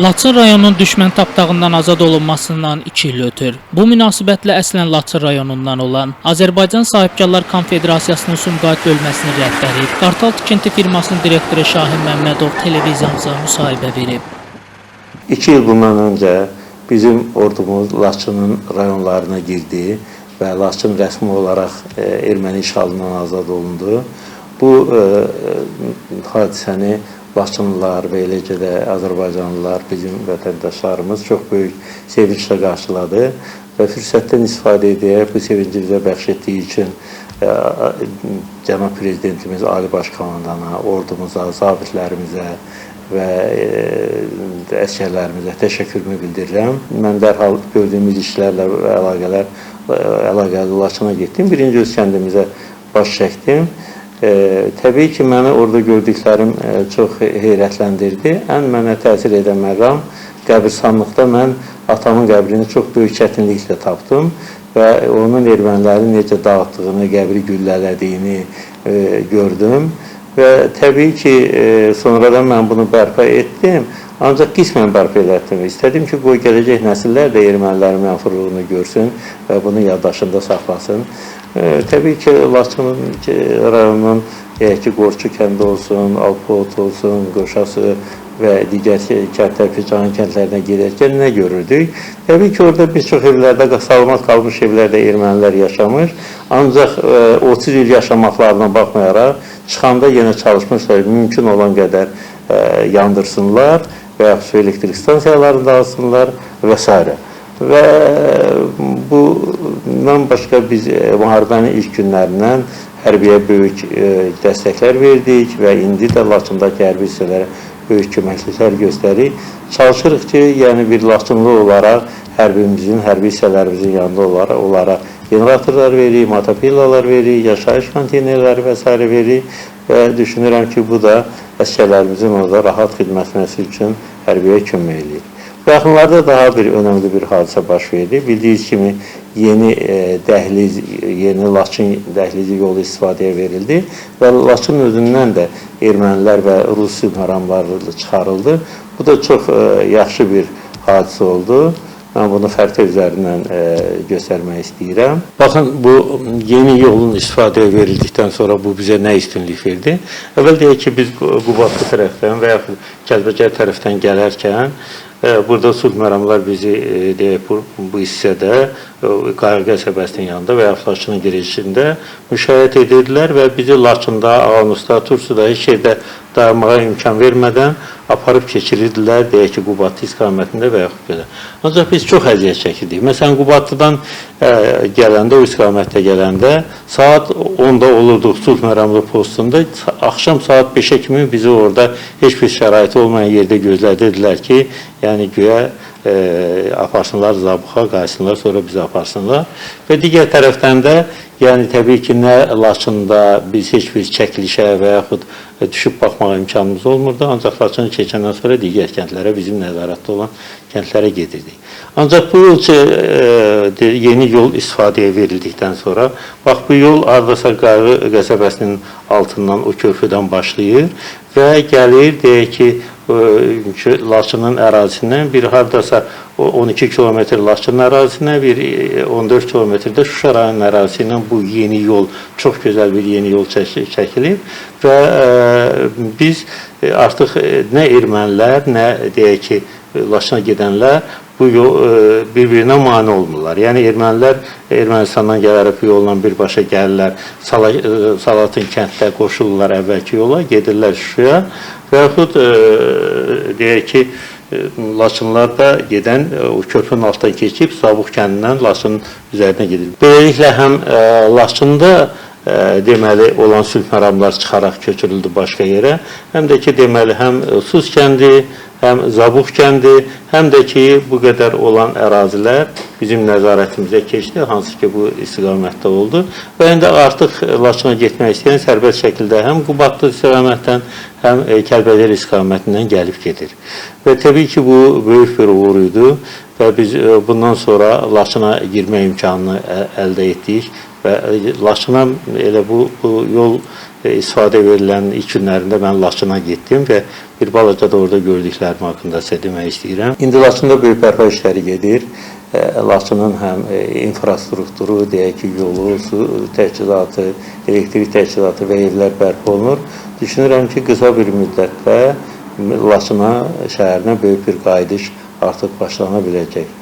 Laçın rayonunun düşmən tapdağından azad olunmasından 2 il ötür. Bu münasibətlə əslən Laçın rayonundan olan Azərbaycan Sahibkarlar Konfederasiyasının Sumqayıt bölməsinin rəhbəri, Qartal tikinti firmasının direktoru Şahin Məmmədov televiziyamıza müsahibə verib. İki yıl bundan önce bizim ordumuz Laçının rayonlarına girdi ve Laçın resmi olarak e, Ermeni işğalından azad olundu. Bu e, e, hadisəni Laçınlılar və eləcə də Azərbaycanlılar, bizim vətəndaşlarımız çox böyük sevinclə qarşıladı və fürsətdən istifadə edərək bu sevinci bizə bəxş etdiyi üçün e, cənab prezidentimiz Ali Baş Komandana, ordumuza, zabitlərimizə və e, əsgərlərimizə təşəkkürümü bildirirəm. Mən dərhal gördüyümüz işlərlə və əlaqələr e, əlaqəli Laçına getdim. Birinci öz kəndimizə baş çəkdim. Təbii ki, məni orada gördüklərim e, çox heyrətləndirdi. Ən mənə təsir edən məqam qəbirstanlıqda mən atamın qəbrini çox böyük çətinliklə tapdım və onun ermənilərin necə dağıtdığını, qəbri güllələdiyini e, gördüm. Və təbii ki, e, sonradan mən bunu bərpa etdim. Ancaq qismən bərpa etdim. İstədim ki, qoy gələcək nəsillər də ermənilərin mənfurluğunu görsün və bunu yaddaşında saxlasın. E, təbii ki, Laçının ki, rayonunun deyək ki, Qorçu kəndi olsun, Alpot olsun, Qoşası və digər kəndlər, Fican kəndlərinə gedərkən nə görürdük? Təbii ki, orada bir çox evlərdə salmat qalmış evlərdə ermənilər yaşamış. Ancaq e, 30 il yaşamaqlarına baxmayaraq çıxanda yenə çalışmışlar mümkün olan qədər e, yandırsınlar və yaxud elektrik stansiyalarını da alsınlar və s. Və bundan başqa biz e, müharibənin ilk günlərindən hərbiyə böyük e, dəstəklər verdik və indi də Laçındakı hərbi hissələrə böyük köməkliklər göstərik. Çalışırıq ki, yəni bir Laçınlı olaraq hərbimizin, hərbi hissələrimizin yanında olaraq onlara generatorlar veririk, matapillalar veririk, yaşayış konteynerləri və s. veririk və düşünürəm ki, bu da əsgərlərimizin orada rahat xidmətməsi üçün hərbiyə kömək eləyir. Yaxınlarda daha bir önəmli bir hadisə baş verdi. Bildiyiniz kimi yeni e, dəhliz, yeni Laçın dəhlizi yolu istifadəyə verildi və Laçın özündən də ermənilər və Rus sülhməramları çıxarıldı. Bu da çox e, yaxşı bir hadisə oldu. Mən bunu xəritə üzərindən e, göstərmək istəyirəm. Baxın, bu yeni yolun istifadəyə verildikdən sonra bu bizə nə üstünlük verdi? Əvvəl deyək ki, biz Qubadlı tərəfdən və yaxud Kəlbəcər tərəfdən gələrkən burada sülh məramlar bizi e, deyək bu, bu hissədə Qayıq qəsəbəsinin yanında və yaxud Laçının girişində müşayiət edirdilər və bizi Laçında, Ağanusda, Tursuda heç yerdə dayanmağa imkan vermədən aparıb keçirirdilər, deyək ki, Qubadlı istiqamətində və yaxud belə. Ancaq biz çox əziyyət çəkirdik. Məsələn, Qubadlıdan ə, gələndə, o istiqamətdə gələndə saat 10-da olurduq Sulh Məramlı postunda. Axşam saat 5-ə kimi bizi orada heç bir şəraiti olmayan yerdə gözlədirdilər ki, yəni güya e, aparsınlar Zabuxa, qaysınlar, sonra bizi aparsınlar. Və digər tərəfdən də, yəni təbii ki, nə Laçında biz heç bir çəkilişə və yaxud e, düşüb baxmağa imkanımız olmurdu. Ancaq Laçını keçəndən sonra digər kəndlərə, bizim nəzarətdə olan kəndlərə gedirdik. Ancaq bu yol e, de- yeni yol istifadəyə verildikdən sonra, bax bu yol Ardasa Qarı qəsəbəsinin altından o körpüdən başlayır və gəlir, deyək ki, e, Laçının ərazisindən bir hardasa o 12 kilometr Laçının ərazisinə, bir e, 14 kilometrdə Şuşa rayonunun ərazisi ilə bu yeni yol, çox gözəl bir yeni yol çək- çəkilib və e, biz e, artıq e, nə ermənilər, nə deyək ki, Laçına gedənlər bu yol e, bir-birinə mane olmurlar. Yəni ermənilər Ermənistandan gələrək bu yolla birbaşa gəlirlər, Sala, e, Salatın kənddə qoşulurlar əvvəlki yola, gedirlər Şuşaya və yaxud e, deyək ki, e, Laçınlarda gedən o körpünün altından keçib Sabuq kəndindən Laçının üzərinə gedir. Beləliklə həm Laçında deməli olan sülh məramlar çıxaraq köçürüldü başqa yerə, həm də ki deməli həm e, Sus kəndi, həm Zabuq kəndi, həm də ki bu qədər olan ərazilər bizim nəzarətimizə keçdi, hansı ki bu istiqamətdə oldu. Və indi artıq Laçına getmək istəyən sərbəst şəkildə həm Qubadlı istiqamətdən, həm e, Kəlbəcər istiqamətindən gəlib gedir. Və təbii ki bu böyük bir uğur idi və biz e, bundan sonra Laçına girmə imkanını ə- əldə etdik və e, Laçına elə bu, bu yol e, istifadə verilən ilk günlərində mən Laçına getdim və bir balaca da orada gördüklərim haqqında sizə demək istəyirəm. İndi Laçında böyük bərpa işləri gedir. E, Laçının həm infrastrukturu, deyək ki, yolu, su təchizatı, elektrik təchizatı və evlər bərpa olunur. Düşünürəm ki, qısa bir müddətdə Laçına şəhərinə böyük bir qayıdış artıq başlana biləcək.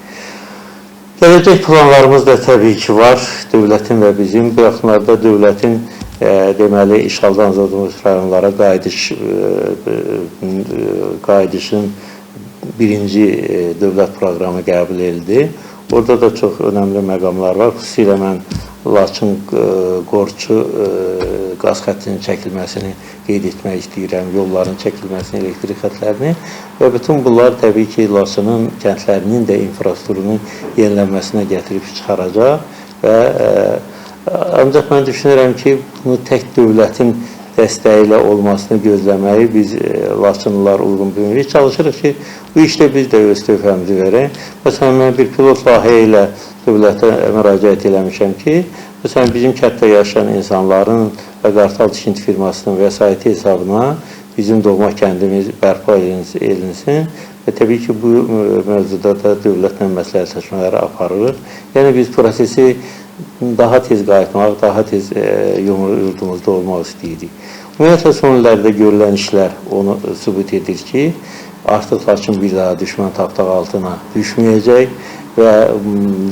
Gələcək planlarımız da təbii ki var. Dövlətin və bizim bu yaxınlarda dövlətin e, deməli işğaldan azad olunmuş rayonlara qayıdış e, e, qayıdışın birinci e, dövlət proqramı qəbul edildi. Orada da çox önəmli məqamlar var. Xüsusilə mən Laçın e, Qorçu e, qaz xəttinin çəkilməsini qeyd etmək istəyirəm, yolların çəkilməsini, elektrik xətlərinin və bütün bunlar təbii ki, Laçının kəndlərinin də infrastrukturunun yenilənməsinə gətirib çıxaracaq və e, ancaq mən düşünürəm ki, bunu tək dövlətin dəstəyi ilə olmasını gözləməyi biz e, Laçınlılar uyğun bilmirik. Çalışırıq ki, bu işdə biz də öz töhfəmizi verək. Məsələn, mən bir pilot layihə ilə dövlətə müraciət eləmişəm ki, məsələn, bizim kənddə yaşayan insanların və Qartal tikinti firmasının vəsaiti hesabına bizim doğma kəndimiz bərpa edilsin- və təbii ki, bu mövzuda da dövlətlə məsləhətləşmələri aparılır. Yəni biz prosesi daha tez qayıtmaq, daha tez e, yurdumuzda olmaq istəyirik. Ümumiyyətlə son illərdə görülən işlər onu sübut edir ki, artıq Laçın bir daha düşmən tapdağı altına düşməyəcək və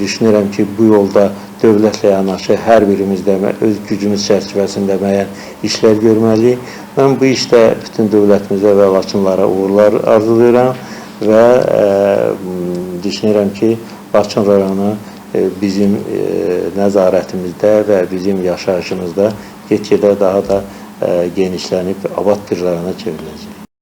düşünürəm ki, bu yolda dövlətlə yanaşı hər birimiz də öz gücümüz çərçivəsində müəyyən işlər görməliyik. Mən bu işdə bütün dövlətimizə və Laçınlara uğurlar arzulayıram və e, m, düşünürəm ki, Laçın rayonu e, bizim e, nəzarətimizdə və bizim yaşayışımızda get-gedə daha da e, genişlənib abad bir rayona çevriləcək.